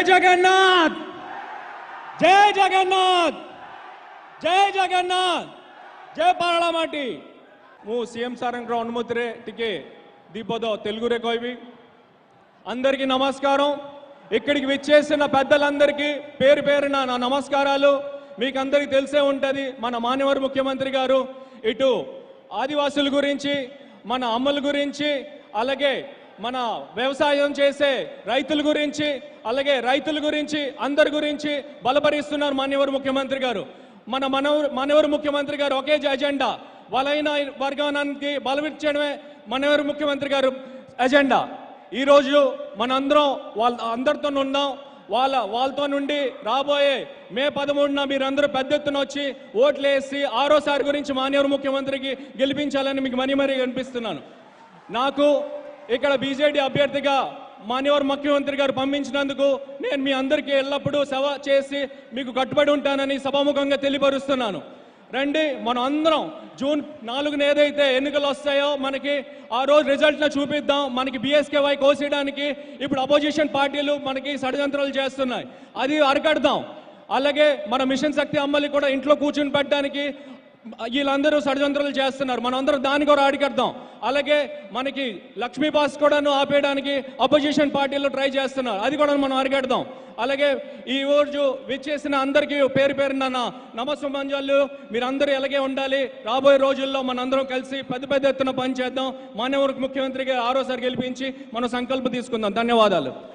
జై జగన్నాథ్! జై జగన్నాథ్! జై జగన్నాథ్! జై పారళామాటి సీఎం సార్ అనుమతి రే టికే దీపోదో తెలుగు రేకోవి అందరికీ నమస్కారం. ఇక్కడికి విచ్చేసిన పెద్దలందరికీ పేరు పేరున నా నమస్కారాలు. మీకు అందరికీ తెలిసే ఉంటుంది మన మాన్యవర్ ముఖ్యమంత్రి గారు. ఇటు ఆదివాసుల గురించి మన అమ్మల గురించి అలాగే మన వ్యవసాయం చేసే రైతుల గురించి అలాగే రైతుల గురించి అందరి గురించి బలపరిస్తున్నారు మాన్యవరు ముఖ్యమంత్రి గారు. మన మనవరు మనవరు ముఖ్యమంత్రి గారు ఒకే ఎజెండా. బలైన వర్గానికి బలపరిచడమే మనవరు ముఖ్యమంత్రి గారు ఎజెండా. ఈరోజు మనందరం వాళ్ళ అందరితో ఉన్నాం. వాళ్ళ వాళ్ళతో నుండి రాబోయే మే పదమూడున మీరందరూ పెద్ద ఎత్తున వచ్చి ఓట్లు వేసి ఆరోసారి గురించి మాన్యవరు ముఖ్యమంత్రికి గెలిపించాలని మీకు మనీ మరీ కనిపిస్తున్నాను నాకు ఇక్కడ బీజేడీ అభ్యర్థిగా మాన్యవర్ ముఖ్యమంత్రి గారు పంపించినందుకు నేను మీ అందరికీ ఎల్లప్పుడూ సేవ చేసి మీకు కట్టుబడి ఉంటానని సభాముఖంగా తెలియపరుస్తున్నాను. రండి మనం అందరం జూన్ నాలుగున ఏదైతే ఎన్నికలు వస్తాయో మనకి ఆ రోజు రిజల్ట్ను చూపిద్దాం. మనకి బీఎస్కేవై కోసేయడానికి ఇప్పుడు అపోజిషన్ పార్టీలు మనకి షడ్యంత్రాలు చేస్తున్నాయి. అది అరికడదాం. అలాగే మన మిషన్ శక్తి అమ్మల్ని కూడా ఇంట్లో కూర్చుని పెట్టడానికి వీళ్ళందరూ షడ్యంత్రాలు చేస్తున్నారు. మనందరం దాన్ని కూడా అడిగేద్దాం అలాగే మనకి లక్ష్మీ బాస్ కూడాను ఆపేయడానికి అపోజిషన్ పార్టీలు ట్రై చేస్తున్నారు. అది కూడా మనం అరిగెడదాం. అలాగే ఈ రోజు విచ్చేసిన అందరికీ పేరు పేరు నాన్న నమస్సుమంజాలు. మీరందరూ ఎలాగే ఉండాలి. రాబోయే రోజుల్లో మనందరం కలిసి పెద్ద పెద్ద ఎత్తున పనిచేద్దాం మాన్యవరకు ముఖ్యమంత్రికి ఆరోసారి గెలిపించి మనం సంకల్పం తీసుకుందాం. ధన్యవాదాలు.